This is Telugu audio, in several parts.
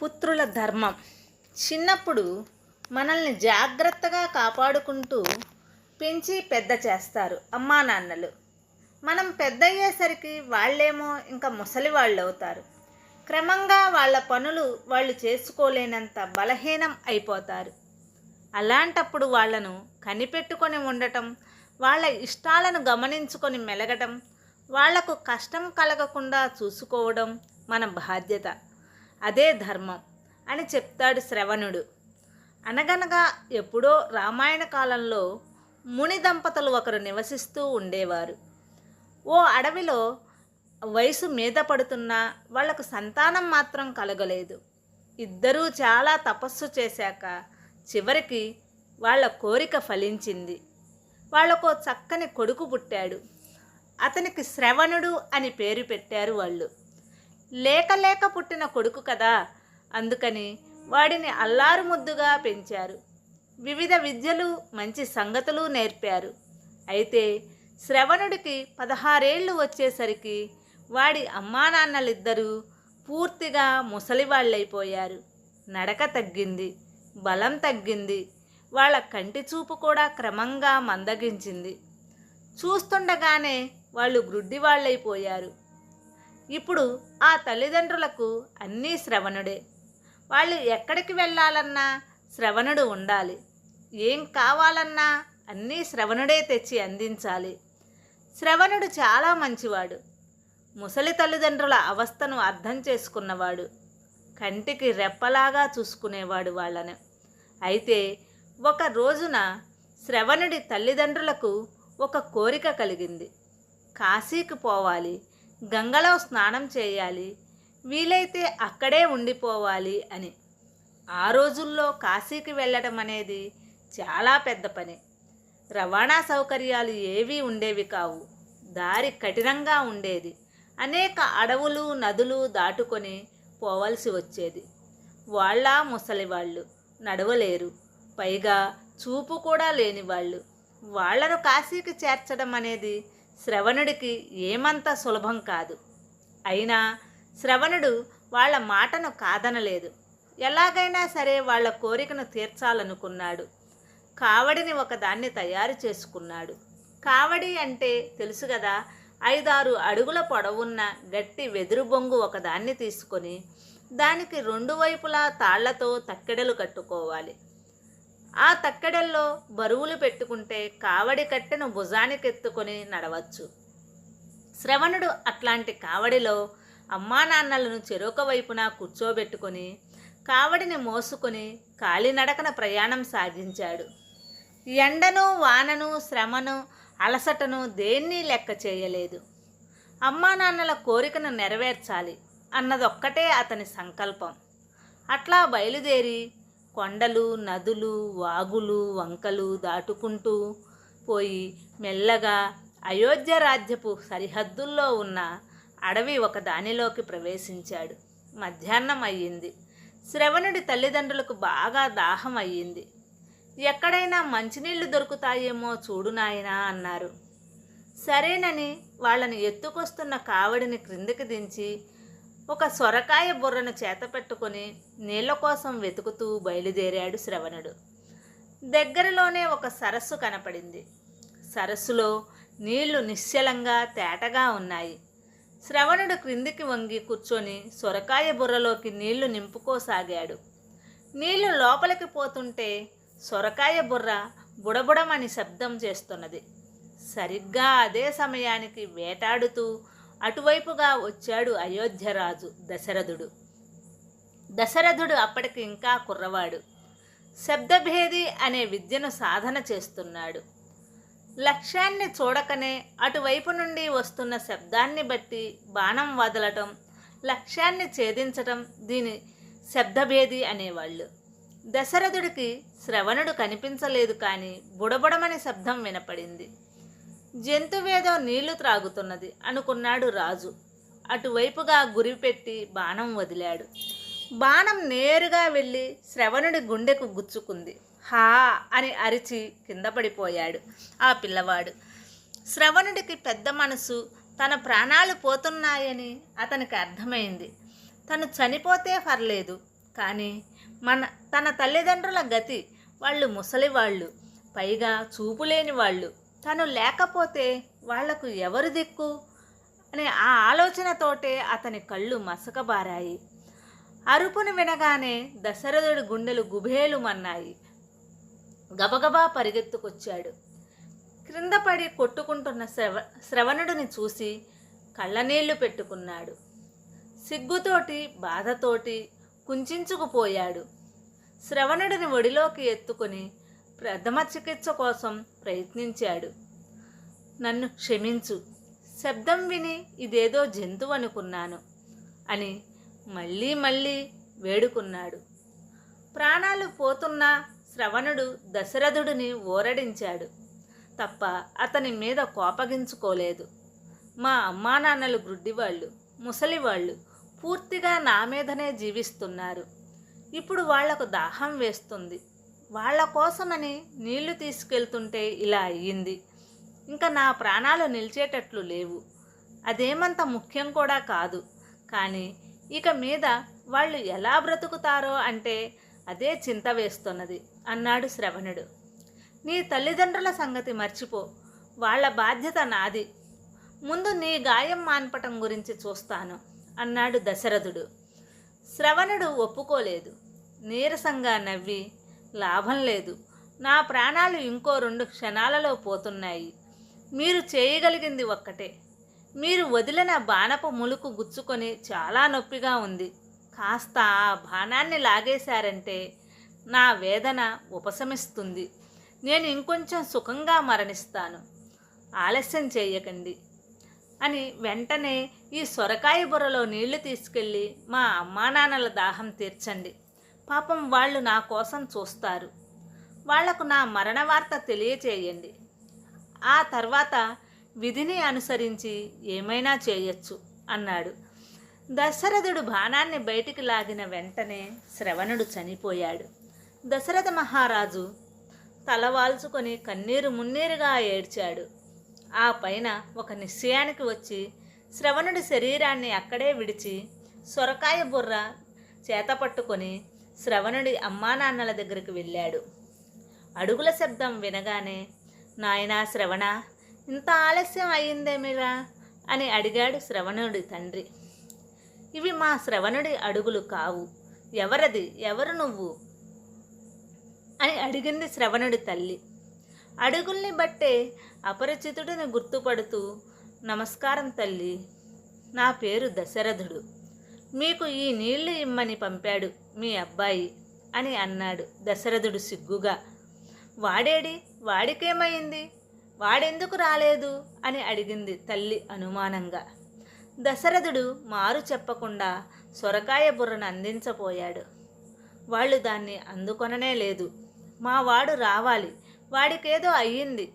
పుత్రుల ధర్మం. చిన్నప్పుడు మనల్ని జాగ్రత్తగా కాపాడుకుంటూ పెంచి పెద్ద చేస్తారు అమ్మా నాన్నలు. మనం పెద్ద అయ్యేసరికి వాళ్ళేమో ఇంకా ముసలి వాళ్ళు అవుతారు క్రమంగా వాళ్ళ పనులు వాళ్ళు చేసుకోలేనంత బలహీనం అయిపోతారు. అలాంటప్పుడు వాళ్ళను కనిపెట్టుకొని ఉండటం వాళ్ళ ఇష్టాలను గమనించుకొని మెలగటం వాళ్ళకు కష్టం కలగకుండా చూసుకోవడం మన బాధ్యత. అదే ధర్మం అని చెప్తాడు శ్రవణుడు. అనగనగా ఎప్పుడో రామాయణ కాలంలో ముని దంపతులు ఒకరు నివసిస్తూ ఉండేవారు. ఓ అడవిలో వయసు మీద పడుతున్నా వాళ్ళకు సంతానం మాత్రం కలగలేదు. ఇద్దరూ చాలా తపస్సు చేశాక చివరికి వాళ్ళ కోరిక ఫలించింది. వాళ్ళకో చక్కని కొడుకు పుట్టాడు. అతనికి శ్రవణుడు అని పేరు పెట్టారు వాళ్ళు. లేక లేక పుట్టిన కొడుకు కదా. అందుకని వాడిని అల్లారు ముద్దుగా పెంచారు. వివిధ విద్యలు మంచి సంగతులు నేర్పారు. అయితే శ్రవణుడికి పదహారేళ్ళు వచ్చేసరికి వాడి అమ్మానాన్నలిద్దరూ పూర్తిగా ముసలివాళ్ళైపోయారు. నడక తగ్గింది బలం తగ్గింది వాళ్ళ కంటి చూపు కూడా క్రమంగా మందగించింది. చూస్తుండగానే వాళ్ళు గ్రుడ్డివాళ్ళైపోయారు. ఇప్పుడు ఆ తల్లిదండ్రులకు అన్నీ శ్రవణుడే. వాళ్ళు ఎక్కడికి వెళ్ళాలన్నా శ్రవణుడు ఉండాలి. ఏం కావాలన్నా అన్నీ శ్రవణుడే తెచ్చి అందించాలి. శ్రవణుడు చాలా మంచివాడు. ముసలి తల్లిదండ్రుల అవస్థను అర్థం చేసుకున్నవాడు. కంటికి రెప్పలాగా చూసుకునేవాడు వాళ్ళని. అయితే ఒక రోజున శ్రవణుడి తల్లిదండ్రులకు ఒక కోరిక కలిగింది. కాశీకి పోవాలి. గంగలో స్నానం చేయాలి. వీలైతే అక్కడే ఉండిపోవాలి అని. ఆ రోజుల్లో కాశీకి వెళ్ళడం అనేది చాలా పెద్ద పని. రవాణా సౌకర్యాలు ఏవీ ఉండేవి కావు. దారి కఠినంగా ఉండేది. అనేక అడవులు నదులు దాటుకొని పోవలసి వచ్చేది. వాళ్ళ ముసలివాళ్ళు నడవలేరు. పైగా చూపు కూడా లేని వాళ్ళు. వాళ్ళను కాశీకి చేర్చడం అనేది శ్రవణుడికి ఏమంత సులభం కాదు. అయినా శ్రవణుడు వాళ్ళ మాటను కాదనలేదు. ఎలాగైనా సరే వాళ్ళ కోరికను తీర్చాలనుకున్నాడు. కావడిని ఒకదాన్ని తయారు చేసుకున్నాడు. కావడి అంటే తెలుసు కదా ఐదారు అడుగుల పొడవున్న గట్టి వెదురు బొంగు ఒకదాన్ని తీసుకొని దానికి రెండు వైపులా తాళ్ళతో తక్కెడలు కట్టుకోవాలి. ఆ తక్కెడల్లో బరువులు పెట్టుకుంటే కావడి కట్టెను భుజానికెత్తుకొని నడవచ్చు. శ్రవణుడు అట్లాంటి కావడిలో అమ్మా నాన్నలను చెరొక వైపున కూర్చోబెట్టుకొని కావడిని మోసుకొని కాలినడకన ప్రయాణం సాగించాడు. ఎండను వానను శ్రమను అలసటను దేన్ని లెక్క చేయలేదు. అమ్మా నాన్నల కోరికను నెరవేర్చాలి అన్నదొక్కటే అతని సంకల్పం. అట్లా బయలుదేరి కొండలు నదులు వాగులు వంకలు దాటుకుంటూ పోయి మెల్లగా అయోధ్య రాజ్యపు సరిహద్దుల్లో ఉన్న అడవి ఒక దానిలోకి ప్రవేశించాడు. మధ్యాహ్నం అయ్యింది. శ్రవణుడి తల్లిదండ్రులకు బాగా దాహం అయ్యింది. ఎక్కడైనా మంచినీళ్ళు దొరుకుతాయేమో చూడు నాయనా అన్నారు. సరేనని వాళ్ళని ఎత్తుకొస్తున్న కావడిని క్రిందికి దించి ఒక సొరకాయ బుర్రను చేతపెట్టుకొని నీళ్ళ కోసం వెతుకుతూ బయలుదేరాడు శ్రవణుడు. దగ్గరలోనే ఒక సరస్సు కనపడింది. సరస్సులో నీళ్ళు నిశ్చలంగా తేటగా ఉన్నాయి. శ్రవణుడు క్రిందికి వంగి కూర్చొని సొరకాయ బుర్రలోకి నీళ్ళు నింపుకోసాగాడు. నీళ్ళు లోపలికి పోతుంటే సొరకాయ బుర్ర బుడబుడమని శబ్దం చేస్తున్నది. సరిగ్గా అదే సమయానికి వేటాడుతూ అటువైపుగా వచ్చాడు అయోధ్యరాజు దశరథుడు. దశరథుడు అప్పటికి ఇంకా కుర్రవాడు. శబ్దభేది అనే విద్యను సాధన చేస్తున్నాడు. లక్ష్యాన్ని చూడకనే అటువైపు నుండి వస్తున్న శబ్దాన్ని బట్టి బాణం వదలటం లక్ష్యాన్ని ఛేదించటం దీని శబ్దభేది అనేవాళ్ళు. దశరథుడికి శ్రవణుడు కనిపించలేదు కానీ బుడబుడమని శబ్దం వినపడింది. జంతువేదో నీళ్ళు త్రాగుతున్నది అనుకున్నాడు రాజు. అటువైపుగా గురిపెట్టి బాణం వదిలాడు. బాణం నేరుగా వెళ్ళి శ్రవణుడి గుండెకు గుచ్చుకుంది. హా అని అరిచి కింద పడిపోయాడు ఆ పిల్లవాడు. శ్రవణుడికి పెద్ద మనసు తన ప్రాణాలు పోతున్నాయని అతనికి అర్థమైంది. తను చనిపోతే పర్లేదు కానీ మన తన తల్లిదండ్రుల గతి వాళ్ళు ముసలి వాళ్ళు పైగా చూపు లేని వాళ్ళు. తను లేకపోతే వాళ్ళకు ఎవరు దిక్కు? అనే ఆ ఆలోచనతోటే అతని కళ్ళు మసకబారాయి. అరుపును వినగానే దశరథుడి గుండెలు గుబేలుమన్నాయి. గబగబా పరిగెత్తుకొచ్చాడు. క్రింద పడి కొట్టుకుంటున్న శ్రవ శ్రవణుడిని చూసి కళ్ళనీళ్ళు పెట్టుకున్నాడు. సిగ్గుతోటి బాధతోటి కుంచుకుపోయాడు శ్రవణుడిని ఒడిలోకి ఎత్తుకుని ప్రథమ చికిత్స కోసం ప్రయత్నించాడు. నన్ను క్షమించు. శబ్దం విని ఇదేదో జంతువు అనుకున్నాను అని మళ్ళీ మళ్ళీ వేడుకున్నాడు. ప్రాణాలు పోతున్న శ్రవణుడు దశరథుడిని ఓరడించాడు. తప్ప అతని మీద కోపగించుకోలేదు. మా అమ్మానాన్నలు గ్రుడ్డివాళ్ళు ముసలివాళ్ళు పూర్తిగా నా మీదనే జీవిస్తున్నారు. ఇప్పుడు వాళ్ళకు దాహం వేస్తుంది. వాళ్ళ కోసమని నీళ్ళు తీసుకెళ్తుంటే ఇలా అయ్యింది. ఇంకా నా ప్రాణాలు నిలిచేటట్లు లేవు. అదేమంత ముఖ్యం కూడా కాదు. కానీ ఇక మీద వాళ్ళు ఎలా బ్రతుకుతారో అంటే అదే చింత వేస్తున్నది అన్నాడు శ్రవణుడు. నీ తల్లిదండ్రుల సంగతి మర్చిపో. వాళ్ళ బాధ్యత నాది. ముందు నీ గాయం మాన్పటం గురించి చూస్తాను అన్నాడు దశరథుడు. శ్రవణుడు ఒప్పుకోలేదు. నీరసంగా నవ్వి లాభం లేదు. నా ప్రాణాలు ఇంకో రెండు క్షణాలలో పోతున్నాయి. మీరు చేయగలిగింది ఒక్కటే. మీరు వదిలిన బాణపు ములుకు గుచ్చుకొని చాలా నొప్పిగా ఉంది. కాస్త ఆ బాణాన్ని లాగేశారంటే నా వేదన ఉపశమిస్తుంది. నేను ఇంకొంచెం సుఖంగా మరణిస్తాను. ఆలస్యం చేయకండి. అని వెంటనే ఈ సొరకాయ బుర్రలో నీళ్ళు తీసుకెళ్ళి మా అమ్మానాన్నల దాహం తీర్చండి. పాపం వాళ్ళు నా కోసం చూస్తారు. వాళ్ళకు నా మరణ వార్త తెలియచేయండి. ఆ తర్వాత విధిని అనుసరించి ఏమైనా చేయొచ్చు అన్నాడు. దశరథుడు బాణాన్ని బయటికి లాగిన వెంటనే శ్రవణుడు చనిపోయాడు. దశరథ మహారాజు తలవాల్చుకొని కన్నీరు మున్నీరుగా ఏడ్చాడు. ఆ పైన ఒక నిశ్చయానికి వచ్చి శ్రవణుడి శరీరాన్ని అక్కడే విడిచి సొరకాయ బుర్ర చేత శ్రవణుడి శ్రవణుడి అమ్మానాన్నల దగ్గరికి వెళ్ళాడు. అడుగుల శబ్దం వినగానే నాయనా శ్రవణ ఇంత ఆలస్యం అయ్యిందేమిరా అని అడిగాడు శ్రవణుడి తండ్రి. ఇవి మా శ్రవణుడి అడుగులు కావు. ఎవరది? ఎవరు నువ్వు? అని అడిగింది శ్రవణుడి తల్లి. అడుగుల్ని బట్టే అపరిచితుడిని గుర్తుపడుతూ నమస్కారం తల్లి నా పేరు దశరథుడు. మీకు ఈ నీళ్ళు ఇమ్మని పంపాడు మీ అబ్బాయి అని అన్నాడు దశరథుడు సిగ్గుగా. వాడేడి? వాడికేమైంది? వాడెందుకు రాలేదు? అని అడిగింది తల్లి అనుమానంగా. దశరథుడు మారు చెప్పకుండా సొరకాయ బుర్రను అందించపోయాడు వాళ్ళు దాన్ని అందుకొననే లేదు. మా వాడు రావాలి. వాడికేదో అయ్యింది.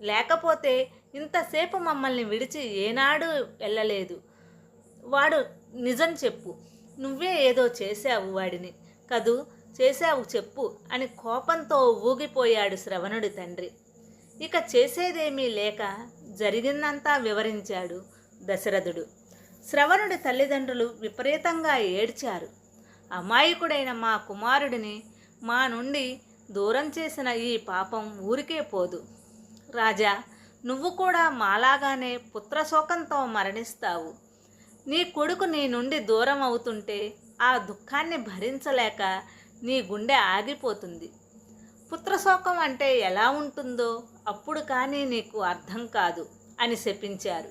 లేకపోతే ఇంతసేపు మమ్మల్ని విడిచి ఏనాడు వెళ్ళలేదు. వాడు నిజం చెప్పు. నువ్వే ఏదో చేశావు వాడిని. కదూ చేశావు చెప్పు అని కోపంతో ఊగిపోయాడు శ్రవణుడి తండ్రి. ఇక చేసేదేమీ లేక జరిగిందంతా వివరించాడు దశరథుడు. శ్రవణుడి తల్లిదండ్రులు విపరీతంగా ఏడ్చారు. అమాయకుడైన మా కుమారుడిని మా నుండి దూరం చేసిన ఈ పాపం ఊరికే పోదు. రాజా నువ్వు కూడా మాలాగానే పుత్రశోకంతో మరణిస్తావు. నీ కొడుకు నీ నుండి దూరం అవుతుంటే ఆ దుఃఖాన్ని భరించలేక నీ గుండె ఆగిపోతుంది. పుత్రశోకం అంటే ఎలా ఉంటుందో అప్పుడు కానీ నీకు అర్థం కాదు అని శపించారు.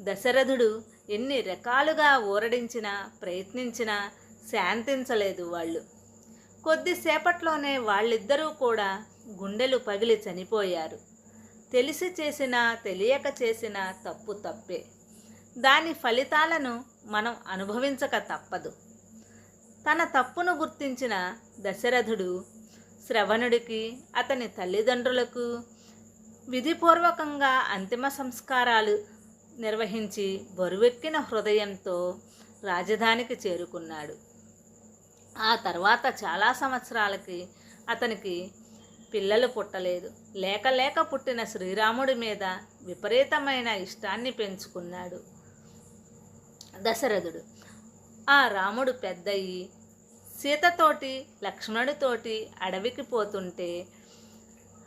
దశరథుడు ఎన్ని రకాలుగా ఊరడించినా ప్రయత్నించినా శాంతించలేదు వాళ్ళు. కొద్దిసేపట్లోనే వాళ్ళిద్దరూ కూడా గుండెలు పగిలి చనిపోయారు. తెలిసి చేసినా తెలియక చేసినా తప్పు తప్పే. దాని ఫలితాలను మనం అనుభవించక తప్పదు. తన తప్పును గుర్తించిన దశరథుడు శ్రవణుడికి అతని తల్లిదండ్రులకు విధిపూర్వకంగా అంతిమ సంస్కారాలు నిర్వహించి బరువెక్కిన హృదయంతో రాజధానికి చేరుకున్నాడు. ఆ తర్వాత చాలా సంవత్సరాలకి అతనికి పిల్లలు పుట్టలేదు. లేక లేక పుట్టిన శ్రీరాముడి మీద విపరీతమైన ఇష్టాన్ని పెంచుకున్నాడు. దశరథుడు. ఆ రాముడు పెద్దయి సీతతోటి లక్ష్మణుడితోటి అడవికి పోతుంటే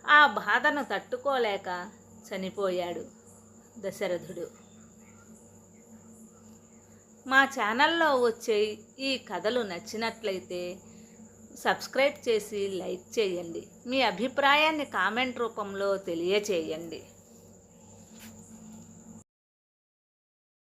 ఆ బాధను తట్టుకోలేక చనిపోయాడు దశరథుడు. మా ఛానల్లో వచ్చే ఈ కథలు నచ్చినట్లయితే సబ్స్క్రైబ్ చేసి లైక్ చేయండి. మీ అభిప్రాయాన్ని కామెంట్ రూపంలో తెలియచేయండి.